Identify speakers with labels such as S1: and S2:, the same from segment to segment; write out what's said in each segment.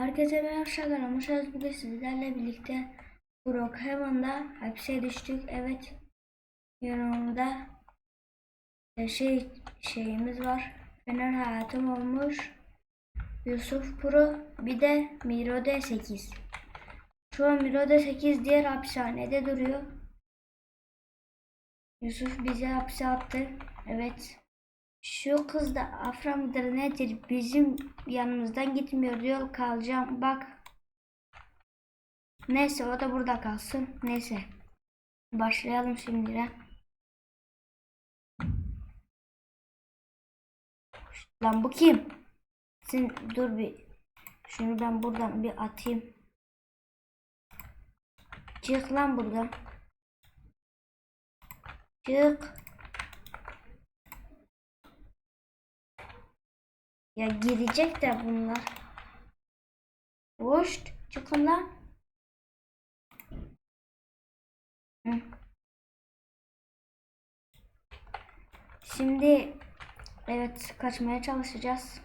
S1: Herkese merhaba arkadaşlar. Hoş Bugün sizlerle birlikte Brookhaven'da hapse düştük. Evet. Yanımda e, şey şeyimiz var. Fener hayatım olmuş. Yusuf Pro bir de Miro D8. Şu an Miro D8 diğer hapishanede duruyor. Yusuf bizi hapse attı. Evet. Şu kız da Afra mıdır nedir bizim yanımızdan gitmiyor diyor kalacağım bak. Neyse o da burada kalsın. Neyse. Başlayalım şimdi de. Lan bu kim? Sen dur bir. Şunu ben buradan bir atayım. Çık lan buradan. Çık. Ya girecek de bunlar. Hoş çıkın lan. Şimdi evet kaçmaya çalışacağız.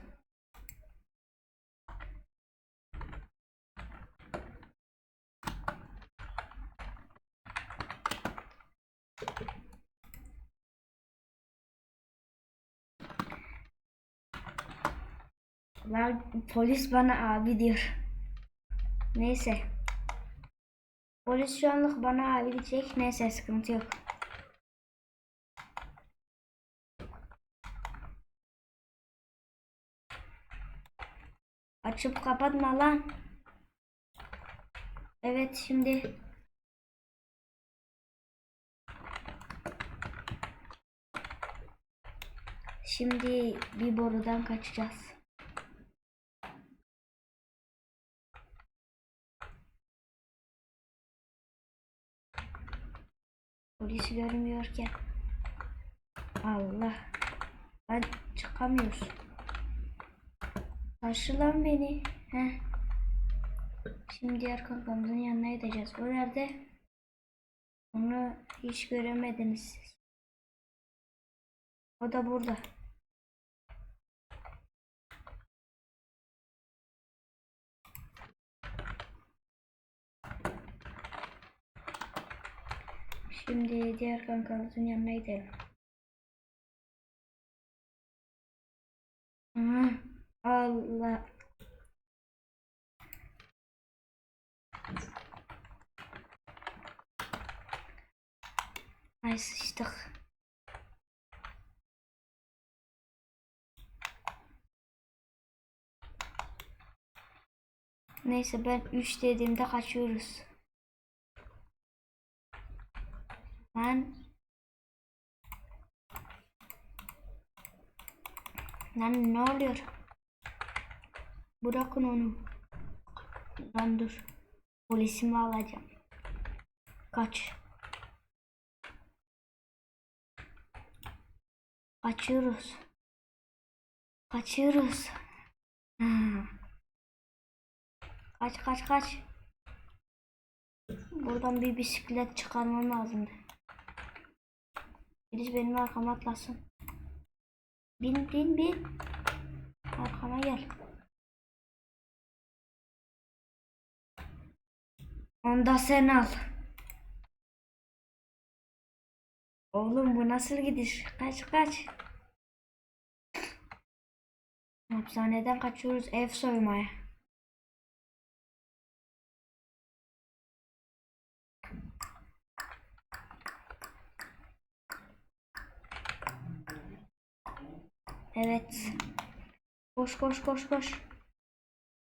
S1: Lan polis bana abi diyor. Neyse. Polis şu anlık bana abi diyecek. Neyse sıkıntı yok. Açıp kapatma lan. Evet şimdi Şimdi bir borudan kaçacağız. Polis görmüyorken. Allah. Ben çıkamıyoruz. Taşı lan beni. Heh. Şimdi diğer kankamızın yanına gideceğiz. O nerede? Onu hiç göremediniz. O da burada. Şimdi diğer kankamızın yanına gidelim. Hı, Allah. Ay sıçtık. Neyse ben 3 dediğimde kaçıyoruz. Lan. Lan ne oluyor? Bırakın onu. Lan dur. Polisimi alacağım. Kaç. Kaçıyoruz. Kaçıyoruz. Kaç kaç kaç. Buradan bir bisiklet çıkarmam lazımdı. Birisi benim arkama atlasın. Bin bin bin. Arkama gel. Onu da sen al. Oğlum bu nasıl gidiş? Kaç kaç. Hapishaneden kaçıyoruz ev soymaya. Evet. Koş koş koş koş.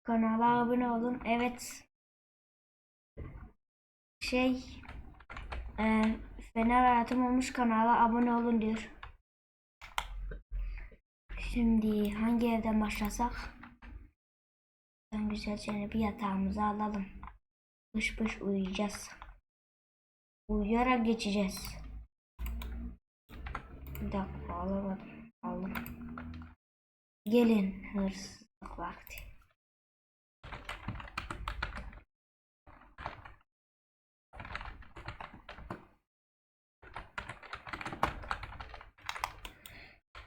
S1: Kanala abone olun. Evet. Şey e, Fener hayatım olmuş kanala abone olun diyor. Şimdi hangi evden başlasak? Ben güzelce bir yatağımızı alalım. Pış pış uyuyacağız. Uyuyarak geçeceğiz. Bir dakika alamadım. Aldım. Gelin hırsızlık vakti.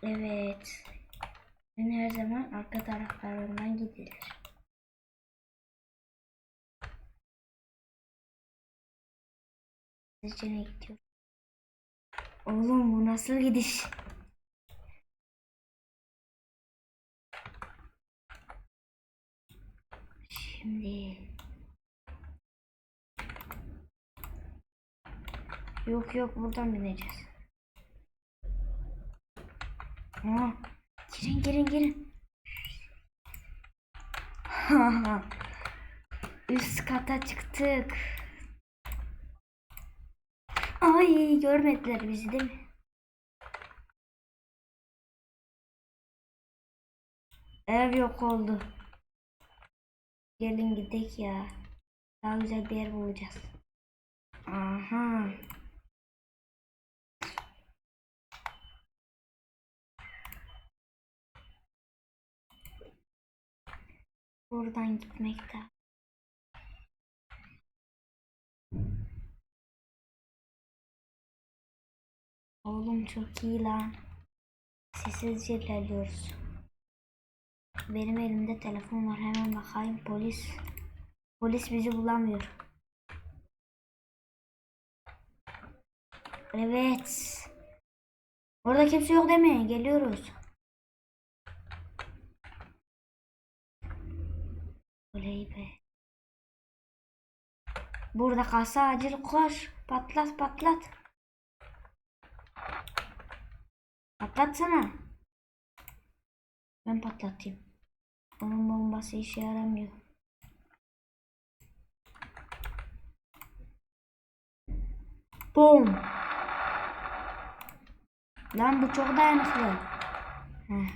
S1: Evet. Ben her zaman arka taraflarından gidilir. Sizce ne gidiyor? Oğlum bu nasıl gidiş? Şimdi Yok yok buradan bineceğiz. Aa, girin girin girin. Üst kata çıktık. Ay görmediler bizi değil mi? Ev yok oldu. Gelin gidelim ya. Daha güzel bir yer bulacağız. Aha. Buradan gitmekte. Oğlum çok iyi lan. Sessizce ilerliyoruz. Benim elimde telefon var. Hemen bakayım. Polis. Polis bizi bulamıyor. Evet. Orada kimse yok değil mi? Geliyoruz. Oley be. Burada kalsa acil koş. Patlat patlat. Patlatsana. Ben patlatayım. Bombası işe yaramıyor. Boom. Lan bu çok dayanıklı. Heh.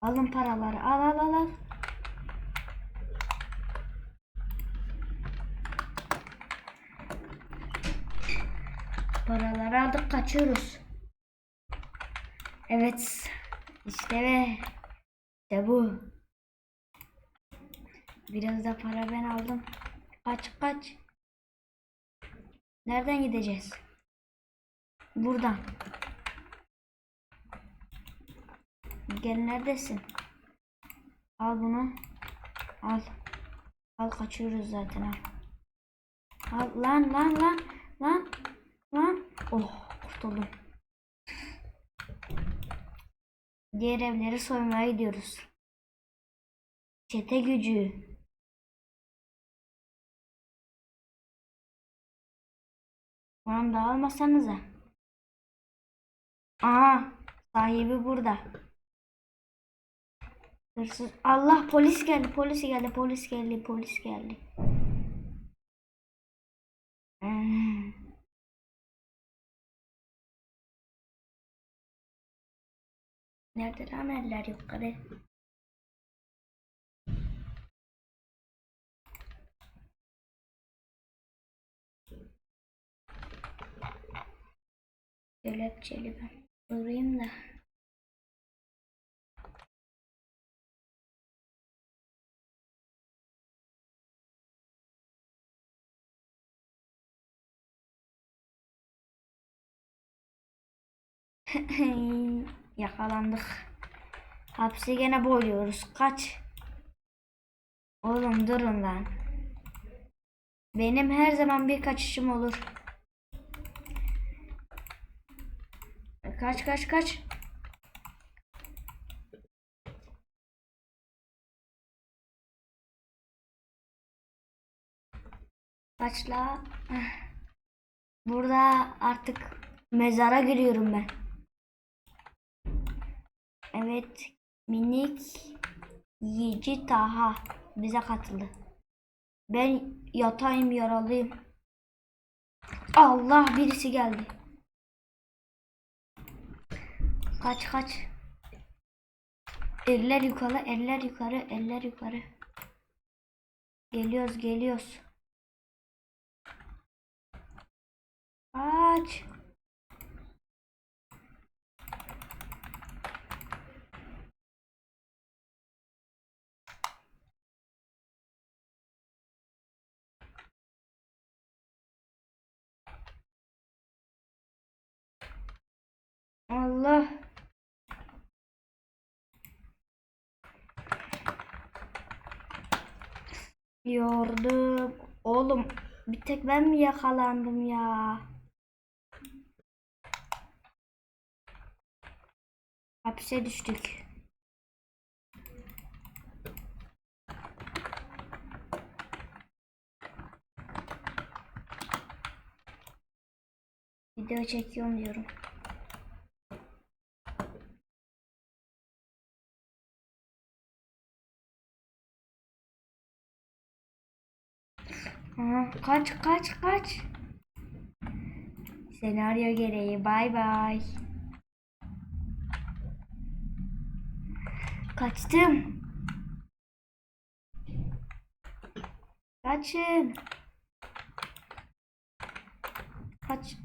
S1: Alın paraları. Al al al al. Paraları aldık kaçıyoruz. Evet. İşte ve işte bu. Biraz da para ben aldım. Kaç kaç. Nereden gideceğiz? Buradan. Gel neredesin? Al bunu. Al. Al kaçıyoruz zaten al. Al lan lan lan lan lan. Oh kurtuldum. Diğer evleri soymaya gidiyoruz. Çete gücü. Lan dağılmasanıza. Aha sahibi burada. Hırsız. Allah polis geldi polis geldi polis geldi polis geldi. Hmm. Nerede lan eller yukarı? Kelepçeli ben. Durayım da. Yakalandık. Hapsi gene boyuyoruz. Kaç. Oğlum durun lan. Benim her zaman bir kaçışım olur. Kaç kaç kaç. Kaçla. Eh. Burada artık mezara giriyorum ben. Evet. Minik Yiğici Taha bize katıldı. Ben yatayım yaralıyım. Allah birisi geldi. Kaç kaç. Eller yukarı, eller yukarı, eller yukarı. Geliyoruz, geliyoruz. Kaç. Allah. bekliyordum. Oğlum bir tek ben mi yakalandım ya? Hapise düştük. Video çekiyorum diyorum. Kaç kaç kaç. Senaryo gereği bay bay. Kaçtım. Kaçın. Kaç.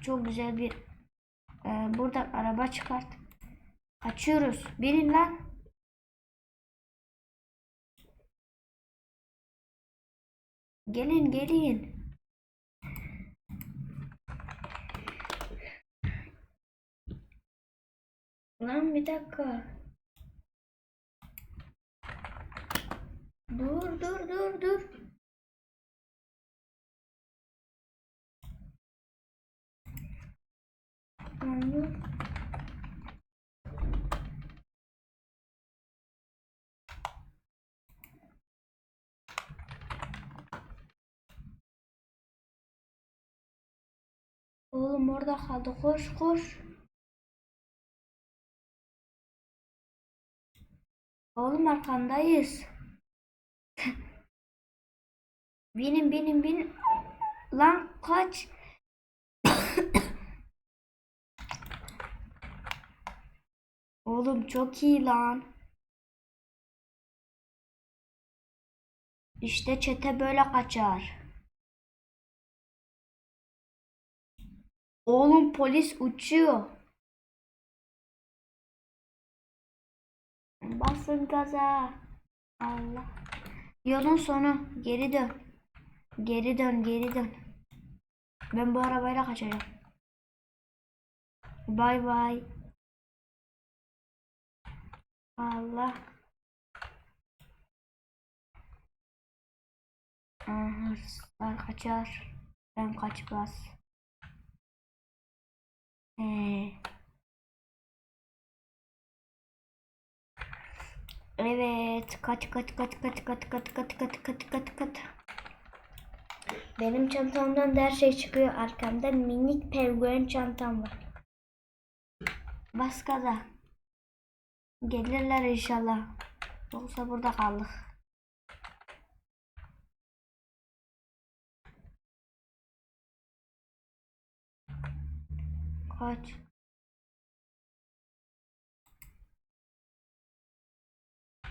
S1: Çok güzel bir ee, buradan araba çıkart. Kaçıyoruz. Binin lan. Gelin gelin. Lan bir dakika. Dur dur dur dur. Lan dur. Oğlum orada kaldı. Koş koş. Oğlum arkandayız. binin binin binin. Lan kaç. Oğlum çok iyi lan. İşte çete böyle kaçar. Oğlum polis uçuyor. Basın gaza. Allah. Yolun sonu. Geri dön. Geri dön, geri dön. Ben bu arabayla kaçacağım. Bay bay. Allah. Hırsızlar kaçar. Ben kaçmaz. Ee. Evet. Kaç kaç kaç kaç kaç kaç kaç kaç kaç kaç kaç. Benim çantamdan da her şey çıkıyor. Arkamda minik penguen çantam var. Bas gaza. Gelirler inşallah. Yoksa burada kaldık. Kaç.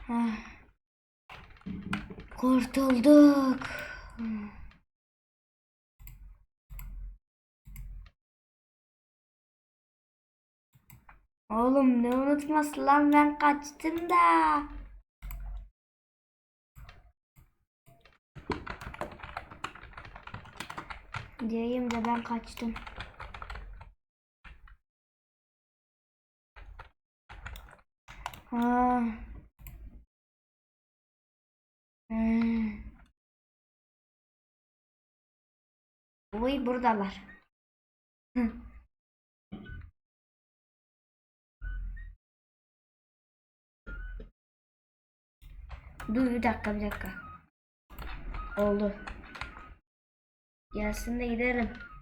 S1: Heh. Kurtulduk. Oğlum ne unutması lan ben kaçtım da. Diyeyim de ben kaçtım. Ha. Hmm. Uy buradalar. Dur bir dakika bir dakika. Oldu. Gelsin de gidelim.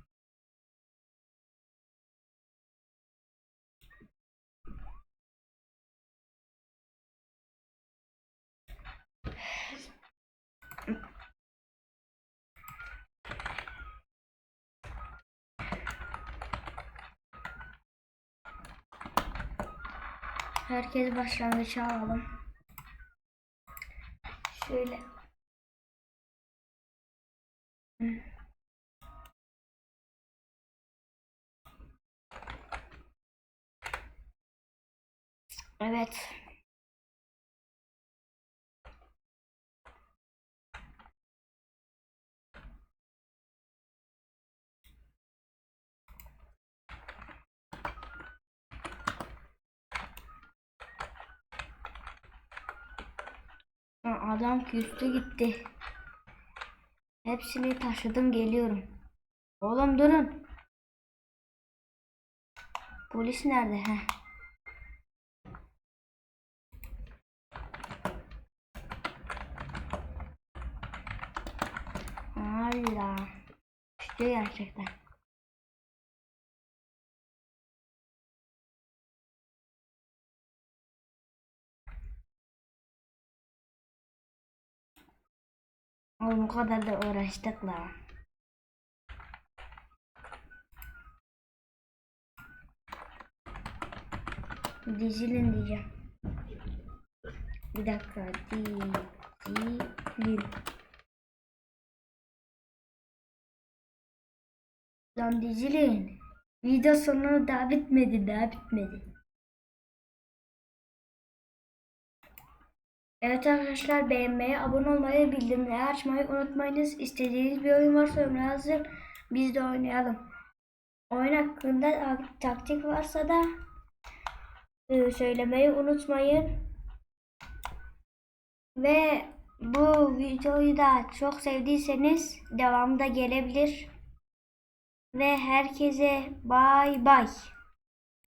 S1: Herkes başlangıça alalım. Şöyle. Hı. Evet. Adam küstü gitti. Hepsini taşıdım geliyorum. Oğlum durun. Polis nerede? Heh. Allah. Küstü gerçekten. Oğlum bu kadar da uğraştık la. Dizilin diyeceğim. Bir dakika. Dizilin. Lan dizilin. Video sonu daha bitmedi daha bitmedi. Evet arkadaşlar beğenmeyi, abone olmayı, bildirimleri açmayı unutmayınız. İstediğiniz bir oyun varsa ömre hazır. Biz de oynayalım. Oyun hakkında tak- taktik varsa da e, söylemeyi unutmayın. Ve bu videoyu da çok sevdiyseniz devamı da gelebilir. Ve herkese bay bay.